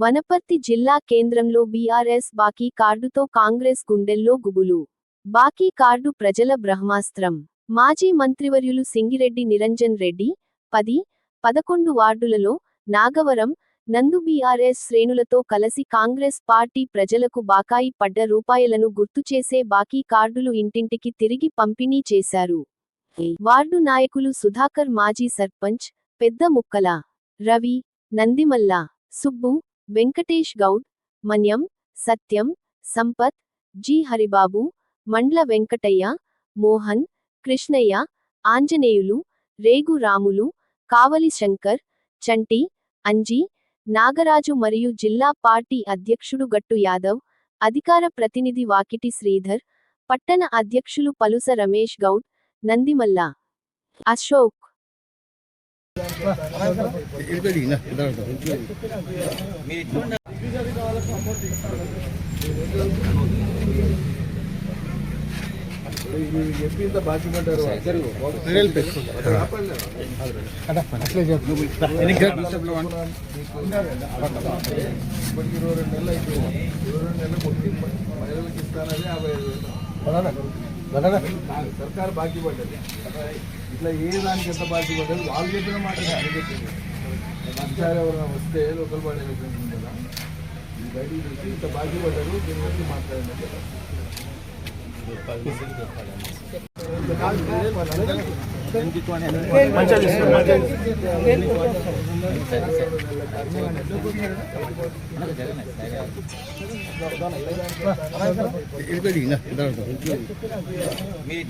వనపర్తి జిల్లా కేంద్రంలో బీఆర్ఎస్ బాకీ కార్డుతో కాంగ్రెస్ గుండెల్లో గుబులు. బాకీ కార్డు ప్రజల బ్రహ్మాస్త్రం. మాజీ మంత్రివర్యులు సింగిరెడ్డి నిరంజన్ రెడ్డి పది పదకొండు వార్డులలో నాగవరం నందు బీఆర్ఎస్ శ్రేణులతో కలసి కాంగ్రెస్ పార్టీ ప్రజలకు బాకాయి పడ్డ రూపాయలను గుర్తుచేసే బాకీ కార్డులు ఇంటింటికి తిరిగి పంపిణీ చేశారు. వార్డు నాయకులు సుధాకర్ మాజీ సర్పంచ్ పెద్ద ముక్కల రవి నందిమల్ల సుబ్బు వెంకటేష్ గౌడ్ మన్యం సత్యం సంపత్ జి. హరిబాబు మండ్ల వెంకటయ్య మోహన్ కృష్ణయ్య ఆంజనేయులు రేగు రాములు కావలి శంకర్ చంటి అంజి నాగరాజు మరియు జిల్లా పార్టీ అధ్యక్షుడు గట్టు యాదవ్ అధికార ప్రతినిధి వాకిటి శ్రీధర్ పట్టణ అధ్యక్షులు పలుస రమేష్ గౌడ్ నందిమల్ల అశోక్ ఎంపీ ఇంత బాకీ పడ్డారు ఇరవై రెండు నెలలు అయిపోయింది ఇరవై రెండు నెలలు కొట్టి మహిళలకు ఇస్తానని యాభై ఐదు వేలు సర్కారు బాకీ పడ్డది ఇట్లా ఏ దానికి ఎంత బాకీ పడ్డది వాళ్ళు చెప్పిన మాట నేను చెప్పింది మంచాలు ఎవరైనా వస్తే లోకల్ బాడీ ఎలక్షన్స్ ఉంది కదా ఈ బయటికి చూసి ఇంత బాకీ పడ్డారు దీని గురించి మాట్లాడండి కదా మీరు